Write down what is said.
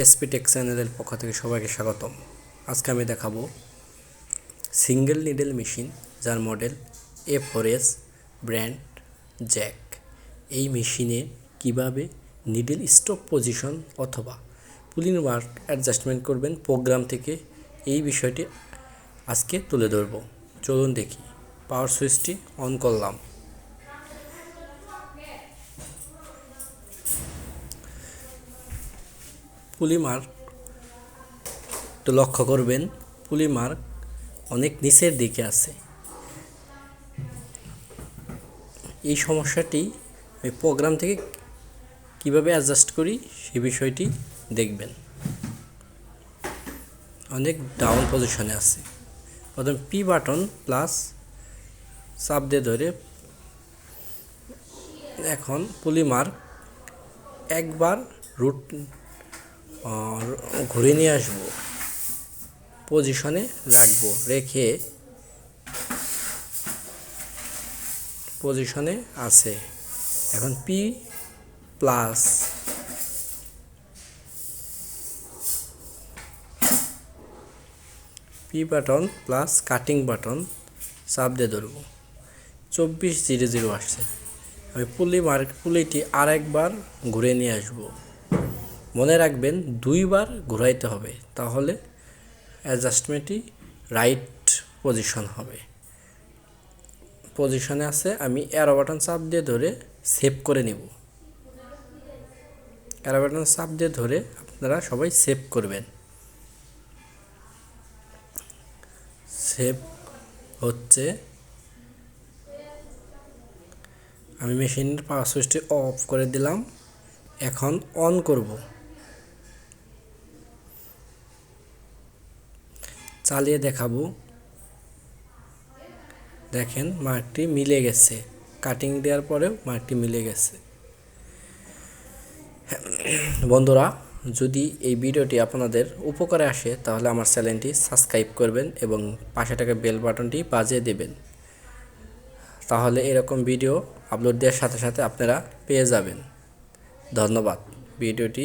SP take চ্যানেলের পক্ষ থেকে সবাইকে স্বাগতম। আজকে আমি দেখাবো সিঙ্গেল নিডেল মেশিন যার model A four S brand Jack. এই মেশিনে কীভাবে নিডেল স্টপ পজিশন অথবা পুলিং ওয়ার্ক অ্যাডজাস্টমেন্ট করবেন প্রোগ্রাম থেকে এই বিষয়টি আজকে তুলে ধরবো। চলুন দেখি, পাওয়ার সুইচটি অন করলাম। পুলি মার্ক, একটু লক্ষ্য করবেন, পুলি মার্ক অনেক নিচের দিকে আছে। এই সমস্যাটি আমি প্রোগ্রাম থেকে কীভাবে অ্যাডজাস্ট করি সে বিষয়টি দেখবেন। অনেক ডাউন পজিশনে আছে। প্রথম পি বাটন প্লাস চাপ দিয়ে ধরে এখন পুলি মার্ক একবার রুট ঘুরে নিয়ে আসব। পজিশনে রাখব, রেখে পজিশনে আছে। এখন P plus P button plus cutting button চাপ দিয়ে ধরবো। চব্বিশ জিরো জিরো আসছে। আমি পুলি মার্ক পুলিটি আরেকবার ঘুরে নিয়ে আসব। মনে রাখবেন দুইবার ঘুরাইতে হবে, তাহলে অ্যাডজাস্টমেন্টটি রাইট পজিশন হবে। পজিশনে আছে, আমি অ্যারো বাটন চাপ দিয়ে ধরে সেভ করে নিব। অ্যারো বাটন চাপ দিয়ে ধরে আপনারা সবাই সেভ করবেন। সেভ হচ্ছে, আমি মেশিনের পাওয়ার সুইচটি অফ করে দিলাম, এখন অন করব। চালিয়ে দেখাবো। দেখেন মার্কটি মিলে গেছে। কাটিং দেওয়ার পরেও মার্কটি মিলে গেছে। বন্ধুরা, যদি এই ভিডিওটি আপনাদের উপকারে আসে, তাহলে আমার চ্যানেলটি সাবস্ক্রাইব করবেন এবং পাশে থাকা বেল বাটনটি বাজিয়ে দেবেন। তাহলে এরকম ভিডিও আপলোড দেওয়ার সাথে সাথে আপনারা পেয়ে যাবেন। ধন্যবাদ। ভিডিওটি